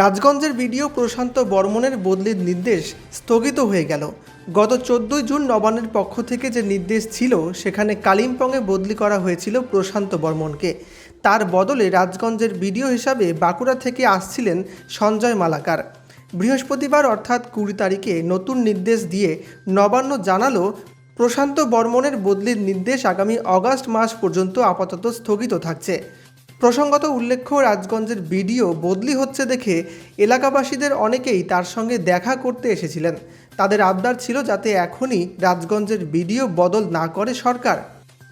রাজগঞ্জের BDO প্রশান্ত বর্মনের বদলির নির্দেশ স্থগিত হয়ে গেল। গত চোদ্দোই জুন নবান্নের পক্ষ থেকে যে নির্দেশ ছিল, সেখানে কালিম্পংয়ে বদলি করা হয়েছিল প্রশান্ত বর্মনকে। তার বদলে রাজগঞ্জের বিডিও হিসাবে বাঁকুড়া থেকে আসছিলেন সঞ্জয় মালাকার। বৃহস্পতিবার অর্থাৎ কুড়ি তারিখে নতুন নির্দেশ দিয়ে নবান্ন জানালো, প্রশান্ত বর্মনের বদলির নির্দেশ আগামী অগাস্ট মাস পর্যন্ত আপাতত স্থগিত থাকছে। প্রসঙ্গত উল্লেখ্য, রাজগঞ্জের বিডিও বদলি হচ্ছে দেখে এলাকাবাসীদের অনেকেই তার সঙ্গে দেখা করতে এসেছিলেন। তাদের আবদার ছিল যাতে এখনই রাজগঞ্জের বিডিও বদল না করে সরকার।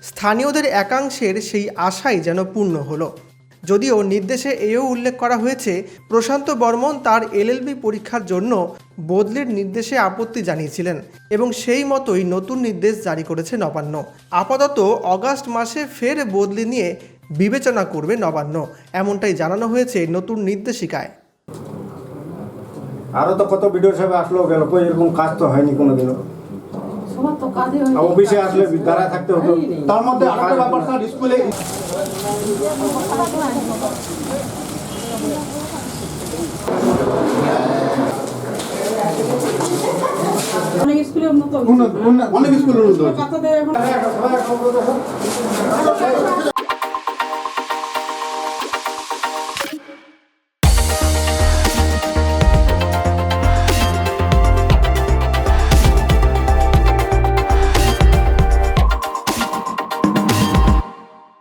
স্থানীয়দের একাংশের সেই আশাই যেন পূর্ণ হলো। যদিও নির্দেশে এও উল্লেখ করা হয়েছে, প্রশান্ত বর্মন তার এলএলবি পরীক্ষার জন্য বদলির নির্দেশে আপত্তি জানিয়েছিলেন এবং সেই মতোই নতুন নির্দেশ জারি করেছে নবান্ন। আপাতত অগাস্ট মাসে ফের বদলি নিয়ে বিবেচনা করবে নবান্ন। এমনটাই জানানো হয়েছে নতুন নির্দেশিকায়। আরও তো কত ভিডিও সাহেব আসলো গেল কই? এরকম কাজ তো হয়নি কোনোদিনও। অফিসে আসলে দাঁড়ায় থাকতে হতো। তার মধ্যে আরেকটা ব্যাপার স্যার স্কুলে অনেক স্কুলে উন্নত অনেক স্কুলের উন্নত।